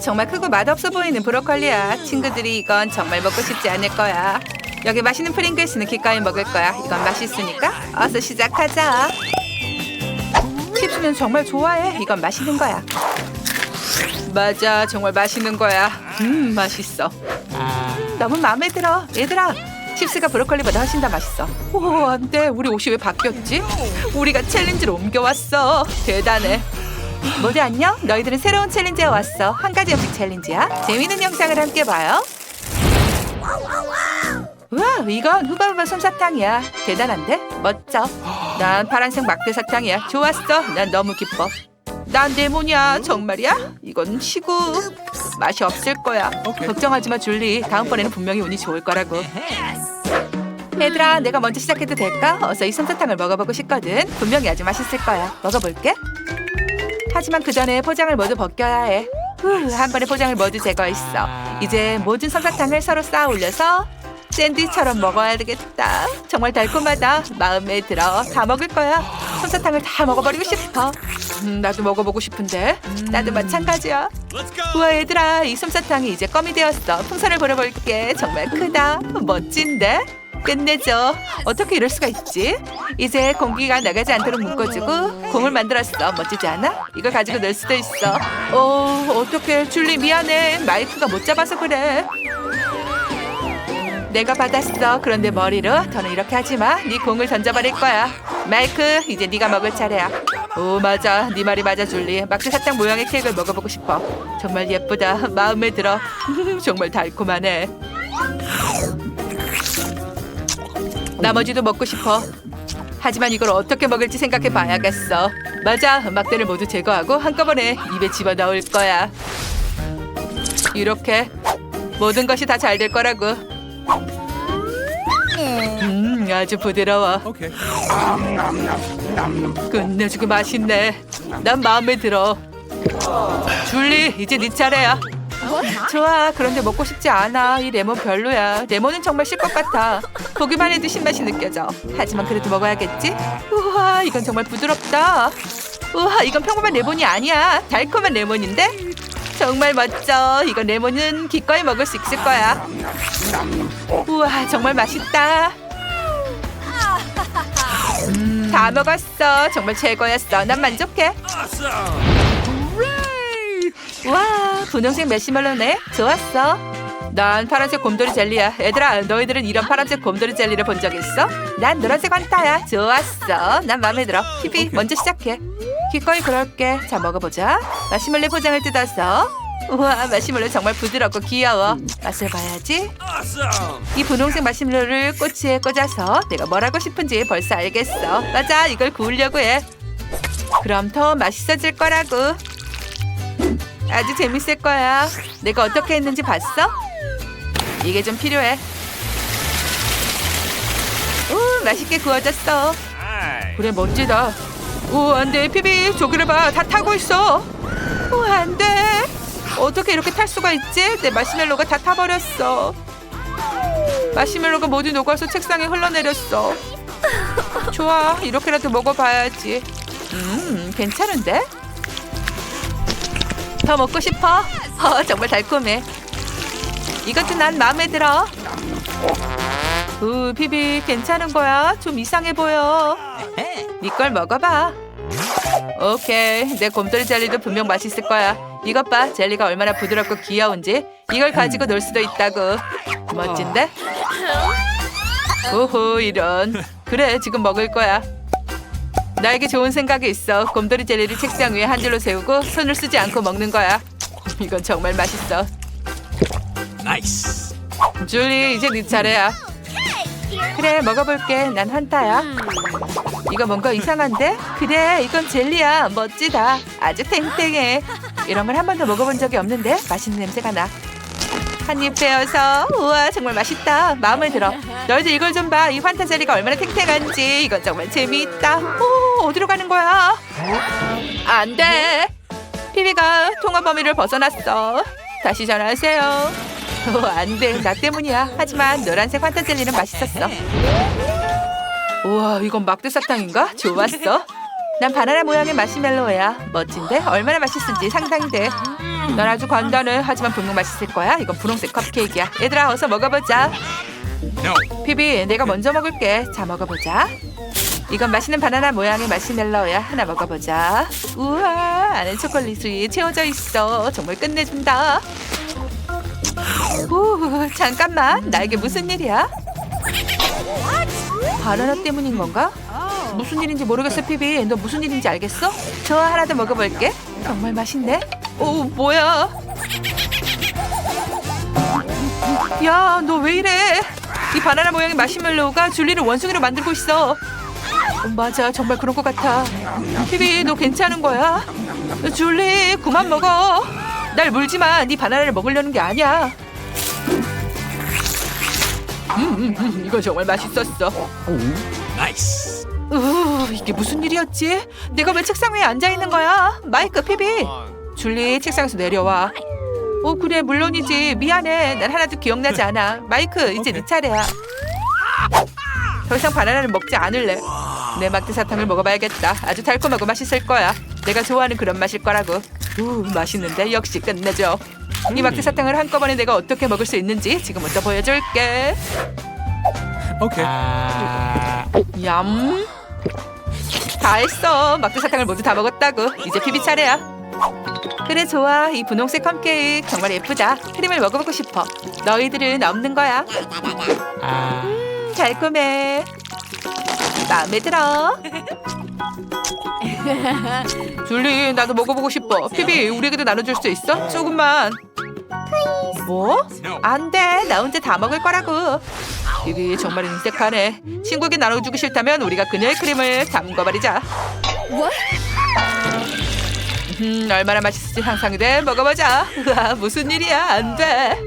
정말 크고 맛없어 보이는 브로콜리야. 친구들이 이건 정말 먹고 싶지 않을 거야. 여기 맛있는 프링글스는 기꺼이 먹을 거야. 이건 맛있으니까 어서 시작하자. 칩스는 정말 좋아해. 이건 맛있는 거야. 맞아, 정말 맛있는 거야. 음, 맛있어. 음, 너무 마음에 들어. 얘들아, 칩스가 브로콜리보다 훨씬 더 맛있어. 오, 안 돼. 우리 옷이 왜 바뀌었지? 우리가 챌린지로 옮겨왔어. 대단해. 모두 안녕. 너희들은 새로운 챌린지에 왔어. 한 가지 음식 챌린지야. 재미있는 영상을 함께 봐요. 우와, 이건 후바후바 솜사탕이야. 대단한데? 멋져. 난 파란색 막대 사탕이야. 좋았어. 난 너무 기뻐. 난 레몬이야. 정말이야? 이건 시구. 맛이 없을 거야. 걱정하지 마, 줄리. 다음번에는 분명히 운이 좋을 거라고. 얘들아, 내가 먼저 시작해도 될까? 어서 이 솜사탕을 먹어보고 싶거든. 분명히 아주 맛있을 거야. 먹어볼게. 하지만 그 전에 포장을 모두 벗겨야 해. 후, 한 번에 포장을 모두 제거했어. 이제 모든 솜사탕을 서로 쌓아 올려서 샌드위처럼 먹어야 되겠다. 정말 달콤하다. 마음에 들어. 다 먹을 거야. 솜사탕을 다 먹어버리고 싶어. 음, 나도 먹어보고 싶은데. 나도 마찬가지야. 우와 얘들아, 이 솜사탕이 이제 껌이 되었어. 풍선을 불어볼게. 정말 크다. 멋진데? 끝내줘. 어떻게 이럴 수가 있지? 이제 공기가 나가지 않도록 묶어주고 공을 만들었어. 멋지지 않아? 이걸 가지고 놀 수도 있어. 어, 어떡해. 줄리 미안해. 마이크가 못 잡아서 그래. 내가 받았어. 그런데 머리로 더는 이렇게 하지 마. 네 공을 던져버릴 거야. 마이크, 이제 네가 먹을 차례야. 오 맞아, 네 말이 맞아 줄리. 막대 사탕 모양의 케이크를 먹어보고 싶어. 정말 예쁘다. 마음에 들어. 정말 달콤하네. 나머지도 먹고 싶어. 하지만 이걸 어떻게 먹을지 생각해 봐야겠어. 맞아, 막대를 모두 제거하고 한꺼번에 입에 집어 넣을 거야. 이렇게 모든 것이 다 잘 될 거라고. 음, 아주 부드러워. 끝내주고 맛있네. 난 마음에 들어. 줄리, 이제 네 차례야. 좋아, 그런데 먹고 싶지 않아. 이 레몬 별로야. 레몬은 정말 실것 같아. 보기만 해도 신맛이 느껴져. 하지만 그래도 먹어야겠지? 우와, 이건 정말 부드럽다. 우와, 이건 평범한 레몬이 아니야. 달콤한 레몬인데? 정말 멋져. 이건 레몬은 기꺼이 먹을 수 있을 거야. 우와, 정말 맛있다. 음, 다 먹었어. 정말 최고였어. 난 만족해. 와, 분홍색 메시멀로네. 좋았어. 난 파란색 곰돌이 젤리야. 얘들아, 너희들은 이런 파란색 곰돌이 젤리를 본 적 있어? 난 노란색 환타야. 좋았어. 난 마음에 들어. 피비, 먼저 시작해. 기꺼이 그럴게. 자, 먹어보자. 마시멜로 포장을 뜯어서. 우와, 마시멜로 정말 부드럽고 귀여워. 맛을 봐야지. 이 분홍색 마시멜로를 꼬치에 꽂아서 내가 뭘 하고 싶은지 벌써 알겠어. 맞아, 이걸 구우려고 해. 그럼 더 맛있어질 거라고. 아주 재밌을 거야. 내가 어떻게 했는지 봤어? 이게 좀 필요해. 오, 맛있게 구워졌어. 그래, 멋지다. 오, 안 돼. 피비, 저기를 봐. 다 타고 있어. 오, 안 돼. 어떻게 이렇게 탈 수가 있지? 내 마시멜로가 다 타버렸어. 마시멜로가 모두 녹아서 책상에 흘러내렸어. 좋아, 이렇게라도 먹어봐야지. 음, 괜찮은데? 더 먹고 싶어? 어, 정말 달콤해. 이것도 난 마음에 들어. 우, 피비, 괜찮은 거야? 좀 이상해 보여. 네걸 먹어봐. 오케이, 내 곰돌이 젤리도 분명 맛있을 거야. 이것 봐, 젤리가 얼마나 부드럽고 귀여운지. 이걸 가지고 놀 수도 있다고. 멋진데? 오호, 이런. 그래, 지금 먹을 거야. 나에게 좋은 생각이 있어. 곰돌이 젤리를 책상 위에 한 줄로 세우고 손을 쓰지 않고 먹는 거야. 이건 정말 맛있어. Nice. 줄리, 이제 네 차례야. 그래, 먹어볼게. 난 환타야. 이거 뭔가 이상한데? 그래, 이건 젤리야. 멋지다. 아주 탱탱해. 이런 걸 한 번도 먹어본 적이 없는데 맛있는 냄새가 나. 한 입 베어서 우와 정말 맛있다. 마음에 들어. 너희들 이걸 좀 봐. 이 환타 젤리가 얼마나 탱탱한지. 이건 정말 재미있다. 오, 어디로 가는 거야? 안 돼. 피비가 통화 범위를 벗어났어. 다시 전화하세요. 오, 안 돼. 나 때문이야. 하지만 노란색 환타 젤리는 맛있었어. 우와, 이건 막대 사탕인가? 좋았어. 난 바나나 모양의 마시멜로야. 멋진데? 얼마나 맛있을지 상상돼. 난 아주 간단해. 하지만 분명 맛있을 거야. 이건 분홍색 컵케이크야. 얘들아 어서 먹어보자. 피비 내가 먼저 먹을게. 자 먹어보자. 이건 맛있는 바나나 모양의 마시멜로야. 하나 먹어보자. 우와 안에 초콜릿이 채워져 있어. 정말 끝내준다. 오 잠깐만 나에게 무슨 일이야? 바나나 때문인 건가? 무슨 일인지 모르겠어 피비. 너 무슨 일인지 알겠어? 저 하나 더 먹어볼게. 정말 맛있네. 오 뭐야? 야 너 왜 이래? 이 바나나 모양의 마시멜로우가 줄리를 원숭이로 만들고 있어. 어, 맞아, 정말 그런 것 같아. 피비, 너 괜찮은 거야? 줄리, 그만 먹어. 날 물지 마. 네 바나나를 먹으려는 게 아니야. 음, 음, 음, 이거 정말 맛있었어. Nice. 으, 이게 무슨 일이었지? 내가 왜 책상 위에 앉아 있는 거야? 마이크, 피비. 줄리, 책상에서 내려와. 어, 그래, 물론이지. 미안해. 난 하나도 기억나지 않아. 마이크, 이제 네 차례야. 더 이상 바나나를 먹지 않을래. 내 막대 사탕을 먹어봐야겠다. 아주 달콤하고 맛있을 거야. 내가 좋아하는 그런 맛일 거라고. 우, 맛있는데 역시 끝내줘. 이 막대 사탕을 한꺼번에 내가 어떻게 먹을 수 있는지 지금부터 보여줄게. Okay. 얌. 다 했어. 막대 사탕을 모두 다 먹었다고. 이제 피비 차례야. 그래 좋아. 이 분홍색 컵케이크 정말 예쁘다. 크림을 먹어보고 싶어. 너희들은 없는 거야. 음, 달콤해. 마음에 들어. 줄리, 나도 먹어보고 싶어. 피비, 우리에게도 나눠줄 수 있어? 조금만. 뭐? 안 돼. 나 혼자 다 먹을 거라고. 피비 정말 인색하네. 친구에게 나눠주기 싫다면 우리가 그녀의 크림을 담궈버리자. 음, 얼마나 맛있을지 상상이 돼. 먹어보자. 우와, 무슨 일이야? 안 돼.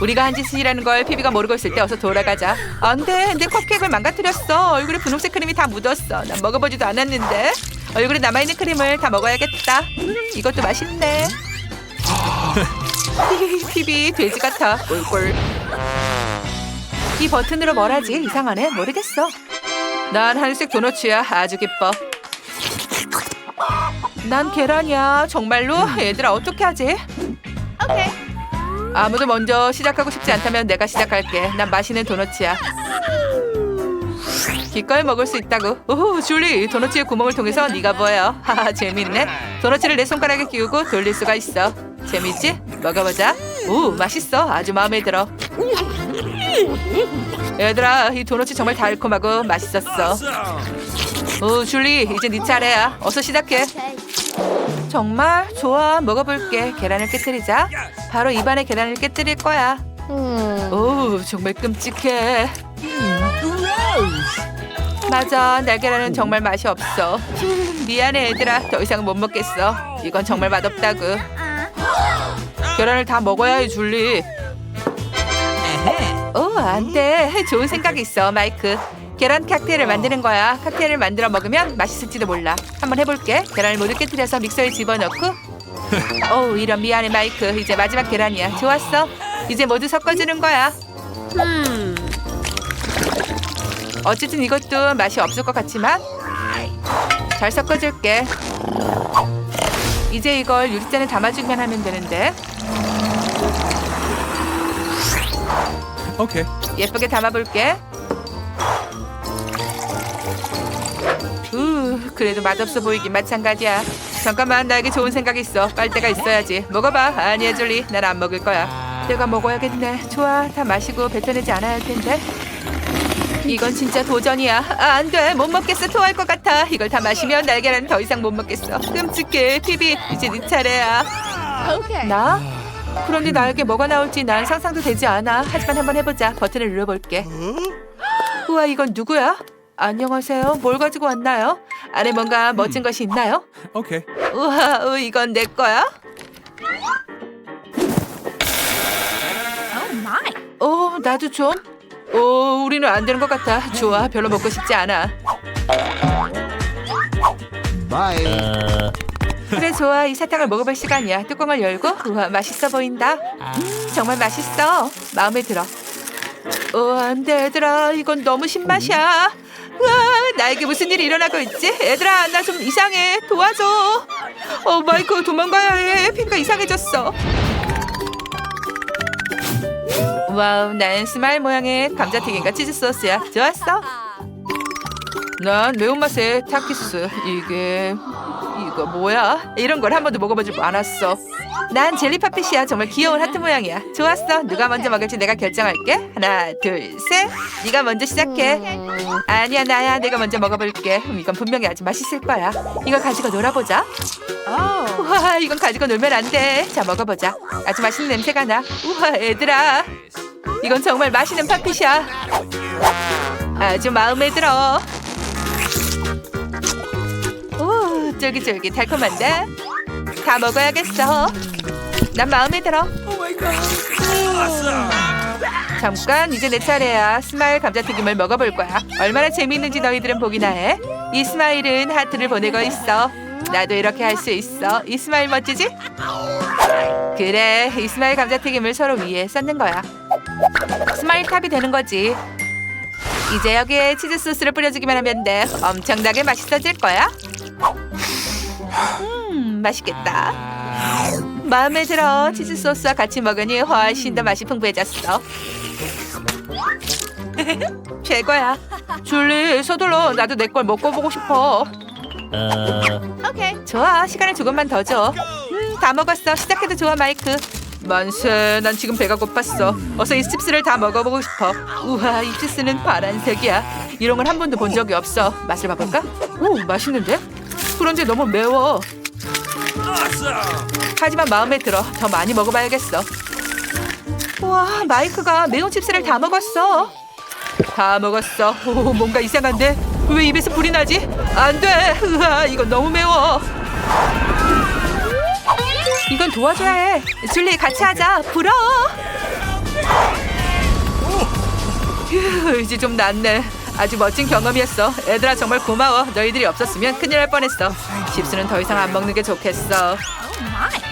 우리가 한 짓이라는 걸 피비가 모르고 있을 때 어서 돌아가자. 안 돼. 내 컵케이크를 망가뜨렸어. 얼굴에 분홍색 크림이 다 묻었어. 난 먹어보지도 않았는데. 얼굴에 남아있는 크림을 다 먹어야겠다. 음, 이것도 맛있네. 피비 돼지 같아. 꿀꿀. 이 버튼으로 뭘 하지? 이상하네. 모르겠어. 난 하늘색 도너츠야. 아주 기뻐. 난 계란이야. 정말로? 얘들아 어떻게 하지? 아무도 먼저 시작하고 싶지 않다면 내가 시작할게. 난 맛있는 도너츠야. 기꺼이 먹을 수 있다고. 오, 줄리, 도너츠의 구멍을 통해서 네가 보여. 하하, 재밌네. 도너츠를 내 손가락에 끼우고 돌릴 수가 있어. 재밌지? 먹어보자. 오, 맛있어. 아주 마음에 들어. 얘들아, 이 도너츠 정말 달콤하고 맛있었어. 오, 줄리, 이제 네 차례야. 어서 시작해. 정말 좋아. 먹어볼게. 계란을 깨뜨리자. 바로 입안에 계란을 깨뜨릴 거야. 오, 정말 끔찍해. 맞아, 날계란은 정말 맛이 없어. 미안해, 얘들아. 더 이상 못 먹겠어. 이건 정말 맛없다고. 계란을 다 먹어야 해, 줄리. 오, 안 돼. 좋은 생각이 있어, 마이크. 계란 칵테일을 만드는 거야. 칵테일을 만들어 먹으면 맛있을지도 몰라. 한번 해볼게. 계란을 모두 깨뜨려서 믹서에 집어넣고. 오, 이런 미안해, 마이크. 이제 마지막 계란이야. 좋았어. 이제 모두 섞어주는 거야. 어쨌든 이것도 맛이 없을 것 같지만 잘 섞어줄게. 이제 이걸 유리잔에 담아주기만 하면 되는데 Okay. 예쁘게 담아볼게. 우, 그래도 맛없어 보이긴 마찬가지야. 잠깐만, 나에게 좋은 생각이 있어. 빨대가 있어야지. 먹어봐. 아니야, 줄리. 난 안 먹을 거야. 내가 먹어야겠네. 좋아, 다 마시고 뱉어내지 않아야 할 텐데. 이건 진짜 도전이야. 아, 안 돼. 못 먹겠어. 토할 것 같아. 이걸 다 마시면 날계란은 더 이상 못 먹겠어. 끔찍해. 피비, 이제 네 차례야. 나? 그런데 나에게 뭐가 나올지 난 상상도 되지 않아. 하지만 한번 해보자. 버튼을 눌러볼게. 우와, 이건 누구야? 안녕하세요. 뭘 가지고 왔나요? 안에 뭔가 멋진 것이 있나요? Okay. 우와, 어, 이건 내 거야? 어, 나도 좀. 오, 우리는 안 되는 것 같아. 좋아, 별로 먹고 싶지 않아. Bye. 그래, 좋아. 이 사탕을 먹어볼 시간이야. 뚜껑을 열고, 우와, 맛있어 보인다. 음, 정말 맛있어. 마음에 들어. 어, 안 돼, 얘들아. 이건 너무 신맛이야. 우와, 나에게 무슨 일이 일어나고 있지? 얘들아, 나 좀 이상해. 도와줘. 어 마이크 도망가야 해. 피가 이상해졌어. 와우, 난 스마일 모양의 감자튀김과 치즈 소스야. 좋았어. 난 매운맛의 타키스. 이게 이거 뭐야? 이런 걸 한 번도 먹어보지 않았어. 난 젤리 파피시야. 정말 귀여운 하트 모양이야. 좋았어. 누가 먼저 먹을지 내가 결정할게. 하나, 둘, 셋. 네가 먼저 시작해. 아니야, 나야. 내가 먼저 먹어볼게. 음, 이건 분명히 아주 맛있을 거야. 이걸 가지고 놀아보자. 우와, 이건 가지고 놀면 안 돼. 자, 먹어보자. 아주 맛있는 냄새가 나. 우와, 얘들아. 이건 정말 맛있는 파피샤. 아주 마음에 들어. 쫄깃쫄깃 달콤한데? 다 먹어야겠어. 난 마음에 들어. 잠깐, 이제 내 차례야. 스마일 감자튀김을 먹어볼 거야. 얼마나 재미있는지 너희들은 보기나 해. 이 스마일은 하트를 보내고 있어. 나도 이렇게 할 수 있어. 이 스마일 멋지지? 그래, 이 스마일 감자튀김을 서로 위에 쌓는 거야. 스마일 탑이 되는 거지. 이제 여기에 치즈 소스를 뿌려주기만 하면 돼. 엄청나게 맛있어질 거야. 음, 맛있겠다. 마음에 들어. 치즈 소스와 같이 먹으니 훨씬 더 맛이 풍부해졌어. 최고야. 줄리, 서둘러. 나도 내 걸 먹고 보고 싶어. 좋아. 시간을 조금만 더 줘. 음, 다 먹었어. 시작해도 좋아, 마이크. 만세, 난 지금 배가 고팠어. 어서 이 칩스를 다 먹어보고 싶어. 우와, 이 칩스는 파란색이야. 이런 걸 한 번도 본 적이 없어. 맛을 봐볼까? 오, 맛있는데? 그런데 너무 매워. 하지만 마음에 들어. 더 많이 먹어봐야겠어. 우와, 마이크가 매운 칩스를 다 먹었어. 다 먹었어. 오, 뭔가 이상한데? 왜 입에서 불이 나지? 안 돼. 으아, 이건 너무 매워. 이건 도와줘야 해. 줄리 같이 하자. 불어. 휴, 이제 좀 낫네. 아주 멋진 경험이었어. 애들아 정말 고마워. 너희들이 없었으면 큰일 날 뻔했어. 칩스는 더 이상 안 먹는 게 좋겠어.